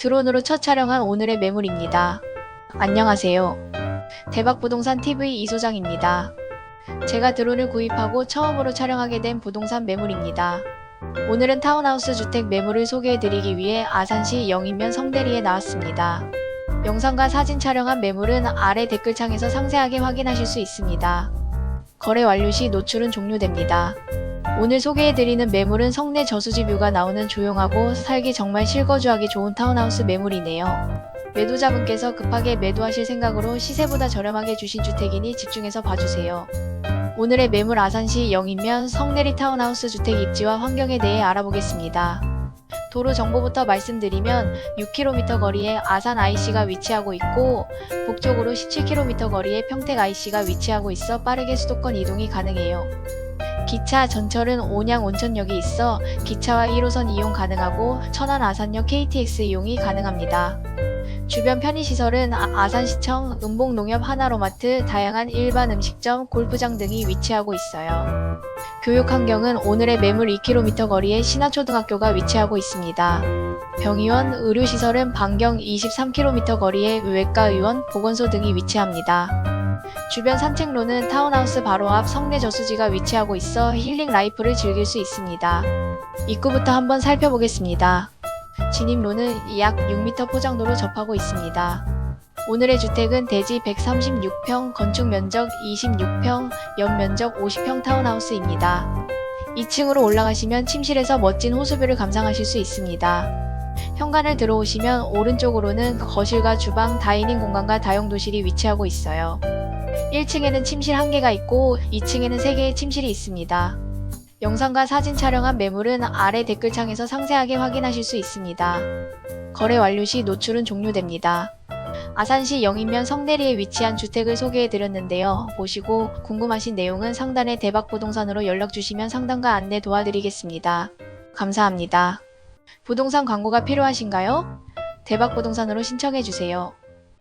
드론으로 첫 촬영한 오늘의 매물입니다. 안녕하세요. 대박부동산 TV 이소장입니다. 제가 드론을 구입하고 처음으로 촬영하게 된 부동산 매물입니다. 오늘은 타운하우스 주택 매물을 소개해드리기 위해 아산시 영인면 성대리에 나왔습니다. 영상과 사진 촬영한 매물은 아래 댓글창에서 상세하게 확인하실 수 있습니다. 거래 완료 시 노출은 종료됩니다. 오늘 소개해드리는 매물은 성내 저수지 뷰가 나오는 조용하고 살기 정말 실거주하기 좋은 타운하우스 매물이네요. 매도자분께서 급하게 매도하실 생각으로 시세보다 저렴하게 주신 주택이니 집중해서 봐주세요. 오늘의 매물 아산시 영인면 성내리 타운하우스 주택 입지와 환경에 대해 알아보겠습니다. 도로 정보부터 말씀드리면 6km 거리에 아산 IC가 위치하고 있고 북쪽으로 17km 거리에 평택 IC가 위치하고 있어 빠르게 수도권 이동이 가능해요. 기차 전철은 온양 온천역이 있어 기차와 1호선 이용 가능하고 천안 아산역 KTX 이용이 가능합니다. 주변 편의시설은 아- 아산시청, 음봉농협 하나로마트, 다양한 일반 음식점, 골프장 등이 위치하고 있어요. 교육 환경은 오늘의 매물 2km 거리에 신화초등학교가 위치하고 있습니다. 병의원, 의료시설은 반경 23km 거리에 외과의원, 보건소 등이 위치합니다. 주변 산책로는 타운하우스 바로 앞 성내 저수지가 위치하고 있어 힐링 라이프를 즐길 수 있습니다. 입구부터 한번 살펴보겠습니다. 진입로는 약 6m 포장도로 접하고 있습니다. 오늘의 주택은 대지 136평, 건축 면적 26평, 연면적 50평 타운하우스입니다. 2층으로 올라가시면 침실에서 멋진 호수뷰를 감상하실 수 있습니다. 현관을 들어오시면 오른쪽으로는 거실과 주방, 다이닝 공간과 다용도실이 위치하고 있어요. 1층에는 침실 1개가 있고 2층에는 3개의 침실이 있습니다. 영상과 사진 촬영한 매물은 아래 댓글창에서 상세하게 확인하실 수 있습니다. 거래 완료 시 노출은 종료됩니다. 아산시 영인면 성내리에 위치한 주택을 소개해드렸는데요. 보시고 궁금하신 내용은 상단의 대박부동산으로 연락주시면 상담과 안내 도와드리겠습니다. 감사합니다. 부동산 광고가 필요하신가요? 대박부동산으로 신청해주세요.